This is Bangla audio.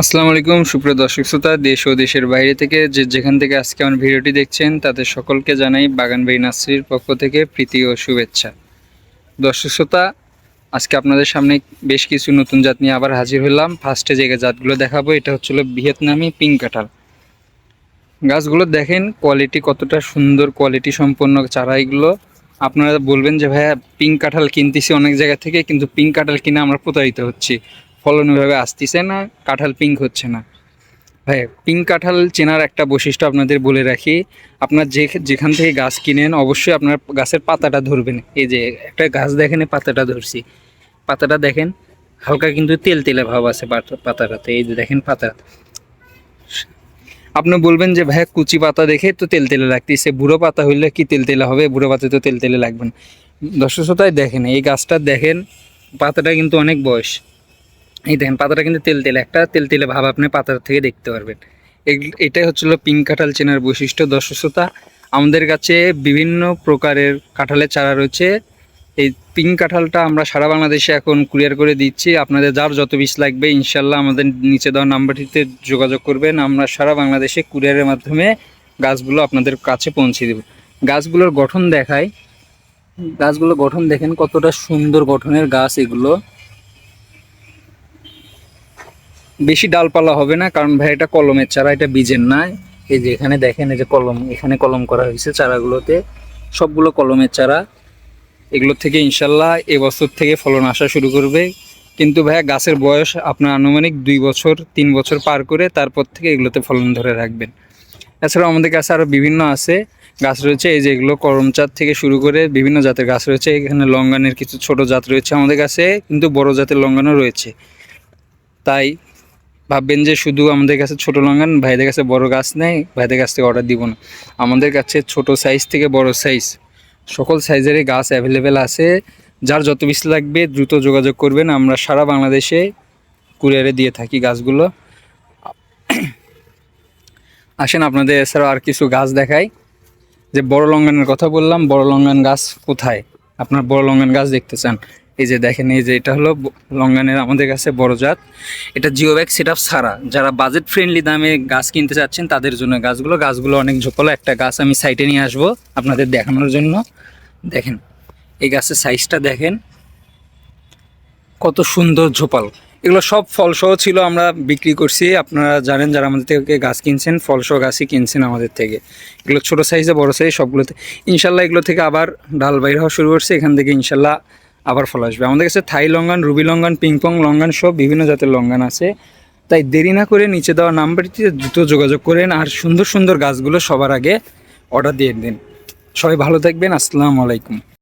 আসসালামু আলাইকুম, সুপ্রিয় দর্শক শ্রোতা, দেশ ও দেশের বাইরে থেকে যে যেখান থেকে আজকে আমার ভিডিওটি দেখছেন, তাদের সকলকে জানাই বাগানবাড়ি নার্সারির পক্ষ থেকে প্রীতি ও শুভেচ্ছা। দর্শক শ্রোতা, আজকে আপনাদের সামনে বেশ কিছু নতুন জাত নিয়ে আবার হাজির হলাম। ফার্স্টে যে জাতগুলো দেখাবো, এটা হচ্ছিল ভিয়েতনামি পিঙ্ক কাঁঠাল। গাছগুলো দেখেন কোয়ালিটি কতটা সুন্দর কোয়ালিটি সম্পন্ন চারা এগুলো। আপনারা বলবেন যে, ভাইয়া, পিঙ্ক কাঁঠাল কিনতেছি অনেক জায়গা থেকে, কিন্তু পিঙ্ক কাঁঠাল কিনে আমরা প্রতারিত হচ্ছি। ফলন ওইভাবে আসতেছে না, কাঁঠাল পিঙ্ক হচ্ছে না। ভাই পিঙ্ক কাঁঠাল চেনার একটা বৈশিষ্ট্য আপনাদের বলে রাখি, আপনার যে যেখান থেকে গাছ কিনেন, অবশ্যই আপনার গাছের পাতাটা ধরবেন। এই যে একটা গাছ দেখেন পাতাটা ধরছি। পাতাটা দেখেন, হালকা কিন্তু তেল তেলে ভাব আছে পাতা- পাতাটাতে। এই যে দেখেন পাতা। আপনি বলবেন যে ভাই কুচি পাতা দেখে তো তেল তেলে লাগতেছে। বুড়ো পাতা হইলে কি তেল তেলে হবে? বুড়ো পাতা তো তেল তেলে লাগবে না। দর্শক শ্রোতায় দেখেন, এই গাছটা দেখেন, পাতাটা কিন্তু অনেক বয়স। এই দেখেন, পাতাটা কিন্তু তেল তেলে একটা তেল তেলে ভাব আপনি পাতা থেকে দেখতে পারবেন। এটাই হচ্ছিল পিঙ্ক কাঁঠাল চেনার বৈশিষ্ট্য, দর্শক শ্রোতা। আমাদের কাছে বিভিন্ন প্রকারের কাঁঠালের চারা রয়েছে। এই পিঙ্ক কাঁঠালটা আমরা সারা বাংলাদেশে এখন কুরিয়ার করে দিচ্ছি। আপনাদের যার যত বিষ লাগবে, ইনশাল্লাহ আমাদের নিচে দেওয়া নাম্বারটিতে যোগাযোগ করবেন। আমরা সারা বাংলাদেশে কুরিয়ারের মাধ্যমে গাছগুলো আপনাদের কাছে পৌঁছে দেব। গাছগুলোর গঠন দেখায় গাছগুলো গঠন দেখেন কতটা সুন্দর গঠনের গাছ এগুলো। বেশি ডালপালা হবে না, কারণ ভাই এটা কলমের চারা, এটা বীজের না এই যে এখানে দেখেন, এই যে কলম, এখানে কলম করা হয়েছে চারাগুলোতে। সবগুলো কলমের চারা। এগুলোর থেকে ইনশাল্লাহ এবছর থেকে ফলন আসা শুরু করবে। কিন্তু ভাইয়া গাছের বয়স আপনার আনুমানিক দুই বছর, তিন বছর পার করে তারপর থেকে এগুলোতে ফলন ধরে রাখবেন। এছাড়াও আমাদের কাছে আরও বিভিন্ন আছে। গাছ রয়েছে, এই যে এগুলো করমচাঁদ থেকে শুরু করে বিভিন্ন জাতের গাছ রয়েছে। এখানে লঙ্গানের কিছু ছোট জাত রয়েছে আমাদের কাছে, কিন্তু বড় জাতের লঙ্গানও রয়েছে। তাই ভাববেন যে শুধু আমাদের কাছে ছোট লঙ্গান ভাইদের কাছে বড় গাছ নেই, ভাইদের কাছ থেকে অর্ডার দিব না। আমাদের কাছে ছোট সাইজ থেকে বড় সাইজ সকল সাইজেরই গাছ অ্যাভেলেবেল আছে। যার যত বেশি লাগবে দ্রুত যোগাযোগ করবেন। আমরা সারা বাংলাদেশে কুরিয়ারে দিয়ে থাকি গাছগুলো। আসেন আপনাদের এছাড়াও আর কিছু গাছ দেখাই। যে বড় লঙ্গানের কথা বললাম, বড় লঙ্গান গাছ কোথায়? আপনার বড় লঙ্গান গাছ দেখতে চান। এই যে দেখেন, এই যে এটা হলো লঙ্গানের আমাদের কাছে বড় জাত। এটা জিও ব্যাগ সেট ছাড়া যারা বাজেট ফ্রেন্ডলি দামে গাছ কিনতে চাচ্ছেন, তাদের জন্য গাছগুলো গাছগুলো অনেক ঝোপালো। একটা গাছ আমি সাইডে নিয়ে আসব আপনাদের দেখানোর জন্য। দেখেন, এই গাছের সাইজটা দেখেন। কত সুন্দর ঝোপাল। এগুলো সব ফলসহ ছিল আমরা বিক্রি করছি। আপনারা জানেন যারা আমাদের থেকে গাছ কিনছেন, ফলসহ গাছই কিনছেন আমাদের থেকে। এগুলো ছোটো সাইজে বড় সাইজ সবগুলোতে। ইনশাল্লাহ এগুলো থেকে আবার ডাল বাইর হওয়া শুরু করছে। এখান থেকে ইনশাল্লাহ আবার ফল আসবে। আমাদের কাছে Thai longan, ruby longan pingpong longan সব বিভিন্ন জাতের লঙ্গান আছে। তাই দেরি না করে নিচে দেওয়া নাম্বারটিতে দ্রুত যোগাযোগ করেন আর সুন্দর সুন্দর গাছগুলো সবার আগে অর্ডার দিয়ে দিন। সবাই ভালো থাকবেন। আসসালামু আলাইকুম।